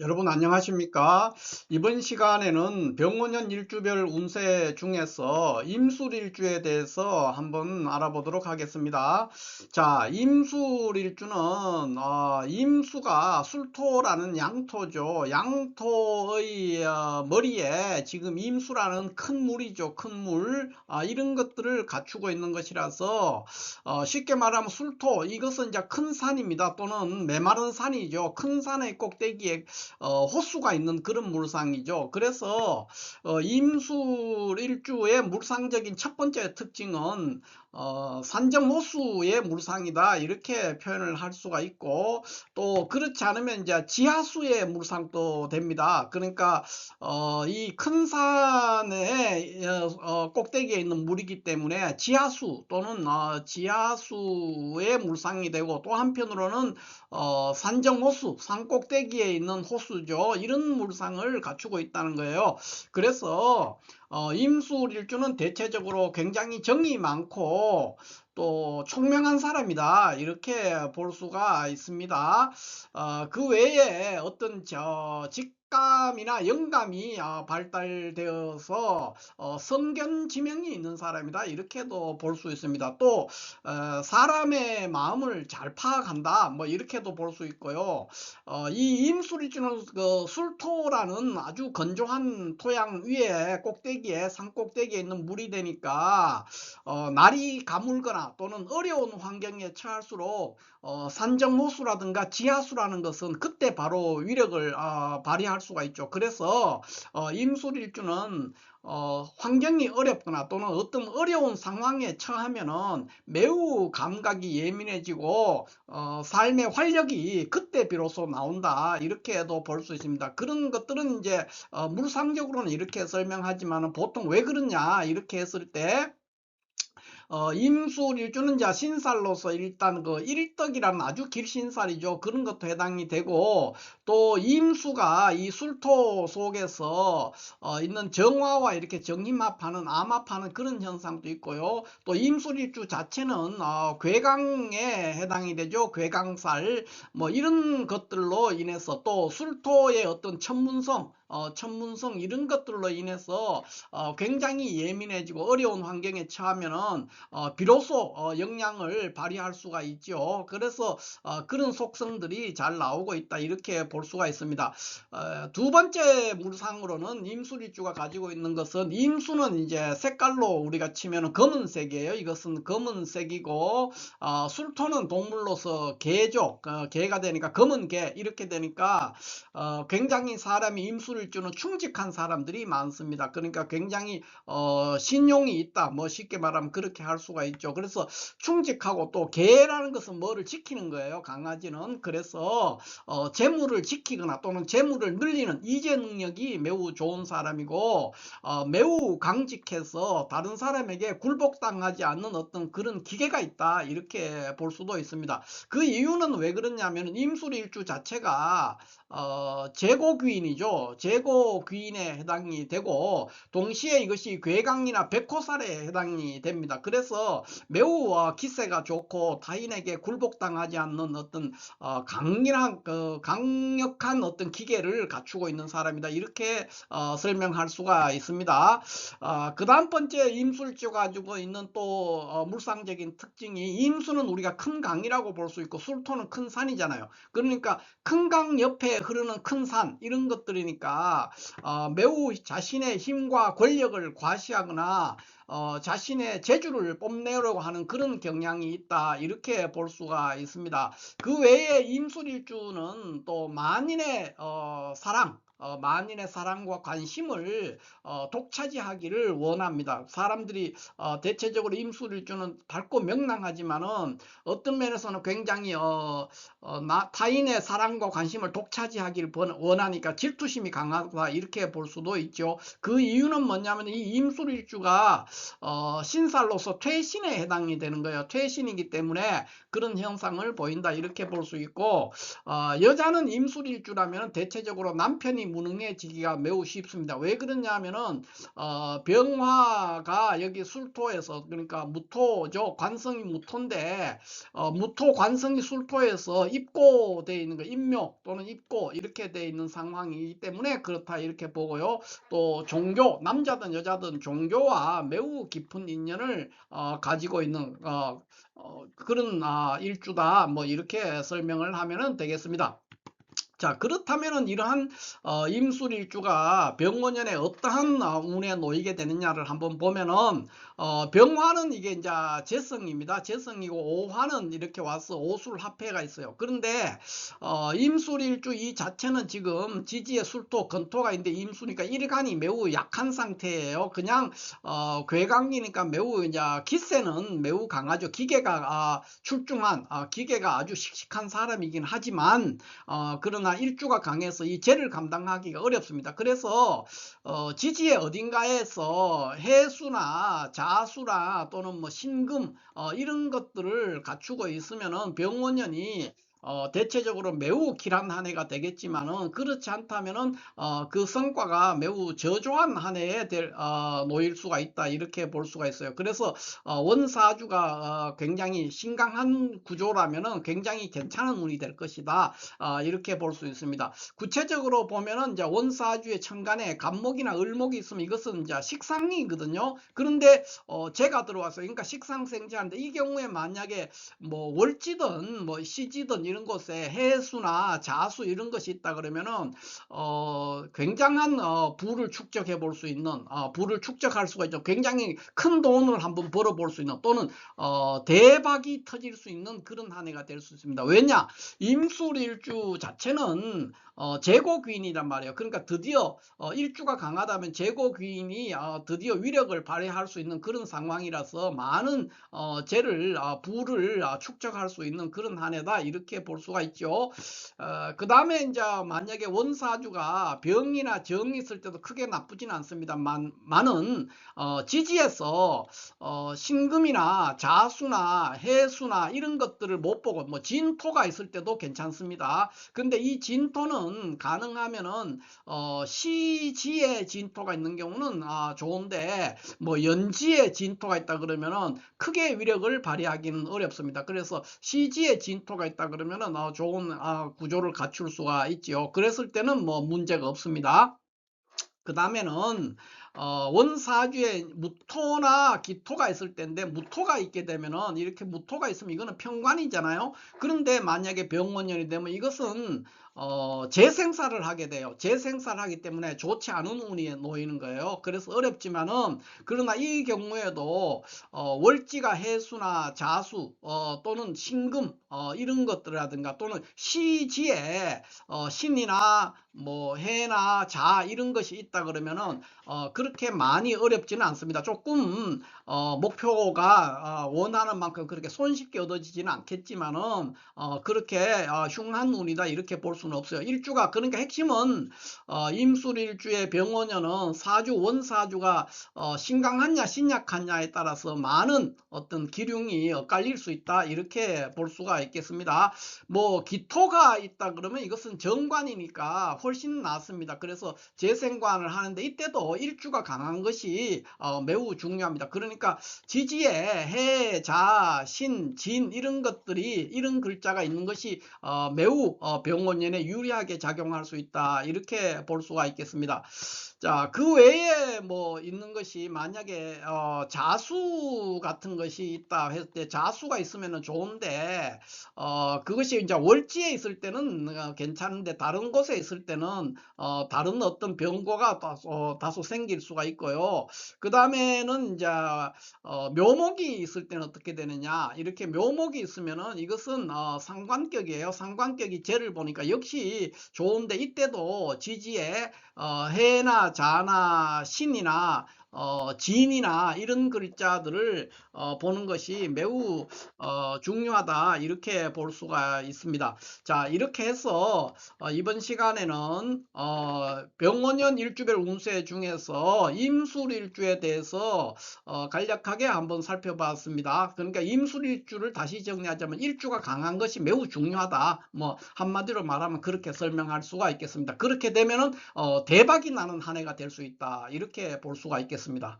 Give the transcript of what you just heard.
여러분 안녕하십니까? 이번 시간에는 병원년 일주별 운세 중에서 임술일주에 대해서 한번 알아보도록 하겠습니다. 자, 임술일주는 어, 임수가 술토라는 양토죠. 양토의 어, 머리에 지금 임수라는 큰 물이죠. 큰 물. 아, 이런 것들을 갖추고 있는 것이라서 어, 쉽게 말하면 술토 이것은 이제 큰 산입니다. 또는 메마른 산이죠. 큰 산의 꼭대기에 어, 호수가 있는 그런 물상이죠. 그래서 어, 임술일주의 물상적인 첫 번째 특징은 어, 산정호수의 물상이다 이렇게 표현을 할 수가 있고 또 그렇지 않으면 이제 지하수의 물상도 됩니다. 그러니까 어, 이 큰 산의 어, 어, 꼭대기에 있는 물이기 때문에 지하수 또는 어, 지하수의 물상이 되고 또 한편으로는 어, 산정호수 산 꼭대기에 있는 호수 죠. 이런 물상을 갖추고 있다는 거예요. 그래서 어, 임술일주는 대체적으로 굉장히 정이 많고 또 총명한 사람이다 이렇게 볼 수가 있습니다. 어, 그 외에 어떤 저 직 감이나 영감이 어, 발달되어서 어, 성견 지명이 있는 사람이다 이렇게도 볼 수 있습니다. 또 어, 사람의 마음을 잘 파악한다 뭐 이렇게도 볼 수 있고요. 어, 이 임술일주는 그 술토라는 아주 건조한 토양 위에 꼭대기에 산 꼭대기에 있는 물이 되니까 어, 날이 가물거나 또는 어려운 환경에 처할수록 어, 산정호수라든가 지하수라는 것은 그때 바로 위력을 어, 발휘할 수가 있죠. 그래서 어, 임술일주는 어, 환경이 어렵거나 또는 어떤 어려운 상황에 처하면은 매우 감각이 예민해지고 어, 삶의 활력이 그때 비로소 나온다 이렇게도 볼 수 있습니다. 그런 것들은 이제 어, 물상적으로는 이렇게 설명하지만 보통 왜 그러냐 이렇게 했을 때 어, 임술일주는 자 신살로서 일단 그 일덕이라는 아주 길 신살이죠. 그런 것도 해당이 되고 또 임수가 이 술토 속에서 어, 있는 정화와 이렇게 정임합하는 암합하는 그런 현상도 있고요. 또 임술일주 자체는 어, 괴강에 해당이 되죠. 괴강살 뭐 이런 것들로 인해서 또 술토의 어떤 천문성 어, 천문성 이런 것들로 인해서 어, 굉장히 예민해지고 어려운 환경에 처하면은 어, 비로소 어, 영향을 발휘할 수가 있죠. 그래서 어, 그런 속성들이 잘 나오고 있다 이렇게 볼 수가 있습니다. 어, 두 번째 물상으로는 임수리주가 가지고 있는 것은 임수는 이제 색깔로 우리가 치면 검은색이에요. 이것은 검은색이고 어, 술토는 동물로서 개죠. 어, 개가 되니까 검은 개 이렇게 되니까 어, 굉장히 사람이 임 술일주는 충직한 사람들이 많습니다. 그러니까 굉장히 어, 신용이 있다. 뭐 쉽게 말하면 그렇게 할 수가 있죠. 그래서 충직하고 또 개라는 것은 뭐를 지키는 거예요. 강아지는 그래서 어, 재물을 지키거나 또는 재물을 늘리는 이재 능력이 매우 좋은 사람이고 어, 매우 강직해서 다른 사람에게 굴복당하지 않는 어떤 그런 기계가 있다 이렇게 볼 수도 있습니다. 그 이유는 왜 그러냐면 임술일주 자체가 어, 제고귀인이죠. 제고귀인에 해당이 되고 동시에 이것이 괴강이나 백호살에 해당이 됩니다. 그래서 매우 어, 기세가 좋고 타인에게 굴복당하지 않는 어떤 어, 강력한 그 강력한 어떤 기계를 갖추고 있는 사람이다. 이렇게 어, 설명할 수가 있습니다. 어, 그 다음 번째 임술주 가지고 있는 또 어, 물상적인 특징이 임수는 우리가 큰 강이라고 볼 수 있고 술토는 큰 산이잖아요. 그러니까 큰 강 옆에 흐르는 큰 산 이런 것들이니까 어, 매우 자신의 힘과 권력을 과시하거나 어, 자신의 재주를 뽐내려고 하는 그런 경향이 있다 이렇게 볼 수가 있습니다. 그 외에 임술일주는 또 만인의 어, 사랑 어, 만인의 사랑과 관심을 어, 독차지하기를 원합니다. 사람들이 어, 대체적으로 임술일주는 밝고 명랑하지만은 어떤 면에서는 굉장히 어, 어, 나, 타인의 사랑과 관심을 독차지하기를 번- 원하니까 질투심이 강하다 이렇게 볼 수도 있죠. 그 이유는 뭐냐면 이 임술일주가 어, 신살로서 퇴신에 해당이 되는 거예요. 퇴신이기 때문에 그런 현상을 보인다 이렇게 볼 수 있고 어, 여자는 임술일주라면 대체적으로 남편이 무능해지기가 매우 쉽습니다. 왜 그러냐면은 어, 병화가 여기 술토에서 그러니까 무토죠. 관성이 무토인데 어, 무토 관성이 술토에서 입고되어 있는 거 입묘 또는 입고 이렇게 되어 있는 상황이기 때문에 그렇다 이렇게 보고요. 또 종교 남자든 여자든 종교와 매우 깊은 인연을 어, 가지고 있는 어, 어, 그런 아, 일주다 뭐 이렇게 설명을 하면 되겠습니다. 자 그렇다면은 이러한 어, 임술일주가 병원년에 어떠한 어, 운에 놓이게 되느냐를 한번 보면은 어, 병화는 이게 이제 재성입니다. 재성이고 오화는 이렇게 와서 오술 합해가 있어요. 그런데 어, 임술일주 이 자체는 지금 지지의 술토 건토가 있는데 임수니까 일간이 매우 약한 상태예요. 그냥 어, 괴강이니까 매우 이제 기세는 매우 강하죠. 기계가 아, 출중한 아, 기계가 아주 씩씩한 사람이긴 하지만 어, 그러나 일주가 강해서 이 죄를 감당하기가 어렵습니다. 그래서 어, 지지의 어딘가에서 해수나 자수나 또는 뭐 신금 어, 이런 것들을 갖추고 있으면은 병원년이 어, 대체적으로 매우 길한 한 해가 되겠지만은 그렇지 않다면은 어, 그 성과가 매우 저조한 한 해에 될, 어, 놓일 수가 있다 이렇게 볼 수가 있어요. 그래서 어, 원사주가 어, 굉장히 신강한 구조라면은 굉장히 괜찮은 운이 될 것이다 어, 이렇게 볼 수 있습니다. 구체적으로 보면은 이제 원사주의 천간에 간목이나 을목이 있으면 이것은 이제 식상이거든요. 그런데 어, 제가 들어왔어요. 그러니까 식상생지하는데 이 경우에 만약에 뭐 월지든 뭐 시지든 이런 곳에 해수나 자수 이런 것이 있다 그러면은 어 굉장한 어 부를 축적해 볼 수 있는 어 부를 축적할 수가 있죠. 굉장히 큰 돈을 한번 벌어 볼 수 있는 또는 어 대박이 터질 수 있는 그런 한 해가 될 수 있습니다. 왜냐? 임술일주 자체는 어, 재고귀인이란 말이에요. 그러니까 드디어 어, 일주가 강하다면 재고귀인이 어, 드디어 위력을 발휘할 수 있는 그런 상황이라서 많은 어, 재를 어, 부를 어, 축적할 수 있는 그런 한 해다 이렇게 볼 수가 있죠. 어, 그 다음에 이제 만약에 원사주가 병이나 정이 있을 때도 크게 나쁘진 않습니다만 많은 어, 지지에서 어, 신금이나 자수나 해수나 이런 것들을 못 보고 뭐 진토가 있을 때도 괜찮습니다. 근데 이 진토는 가능하면은 어, 시지에 진토가 있는 경우는 아, 좋은데 뭐 연지에 진토가 있다 그러면은 크게 위력을 발휘하기는 어렵습니다. 그래서 시지에 진토가 있다 그러면 은 어, 좋은 아, 구조를 갖출 수가 있지요. 그랬을 때는 뭐 문제가 없습니다. 그 다음에는 어, 원사주에 무토나 기토가 있을 때인데 무토가 있게 되면은 이렇게 무토가 있으면 이거는 평관이잖아요. 그런데 만약에 병원년이 되면 이것은 어, 재생사를 하게 돼요. 재생사를 하기 때문에 좋지 않은 운이 놓이는 거예요. 그래서 어렵지만은 그러나 이 경우에도 어, 월지가 해수나 자수 어, 또는 신금 어, 이런 것들이라든가 또는 시지에 어, 신이나 뭐 해나 자 이런 것이 있다 그러면은 어, 그렇게 많이 어렵지는 않습니다. 조금 어, 목표가 어, 원하는 만큼 그렇게 손쉽게 얻어지지는 않겠지만은 어, 그렇게 어, 흉한 운이다 이렇게 볼 수는 없어요. 일주가 그러니까 핵심은 어, 임술일주의 병원년은 사주 원사주가 어, 신강하냐 신약하냐에 따라서 많은 어떤 기륭이 엇갈릴 수 있다 이렇게 볼 수가 있겠습니다. 뭐 기토가 있다 그러면 이것은 정관이니까 훨씬 낫습니다. 그래서 재생관을 하는데 이때도 일주 가 강한 것이 어, 매우 중요합니다. 그러니까 지지에 해, 자, 신, 진 이런 것들이 이런 글자가 있는 것이 어, 매우 어, 병원년에 유리하게 작용할 수 있다 이렇게 볼 수가 있겠습니다. 자, 그 외에 뭐 있는 것이 만약에 어, 자수 같은 것이 있다 했을 때 자수가 있으면 좋은데 어, 그것이 이제 월지에 있을 때는 어, 괜찮은데 다른 곳에 있을 때는 어, 다른 어떤 병고가 다소, 다소 생길 수가 있고요. 그 다음에는 이제 어, 묘목이 있을 때는 어떻게 되느냐 이렇게 묘목이 있으면은 이것은 어, 상관격이에요. 상관격이 죄를 보니까 역시 좋은데 이때도 지지에 어, 해나 자나 신이나 어, 진이나 이런 글자들을 어, 보는 것이 매우 어, 중요하다 이렇게 볼 수가 있습니다. 자 이렇게 해서 어, 이번 시간에는 어, 병원년 일주별 운세 중에서 임술일주에 대해서 어, 간략하게 한번 살펴봤습니다. 그러니까 임술일주를 다시 정리하자면 일주가 강한 것이 매우 중요하다. 뭐 한마디로 말하면 그렇게 설명할 수가 있겠습니다. 그렇게 되면은 어, 대박이 나는 한 해가 될 수 있다. 이렇게 볼 수가 있 겠습니다.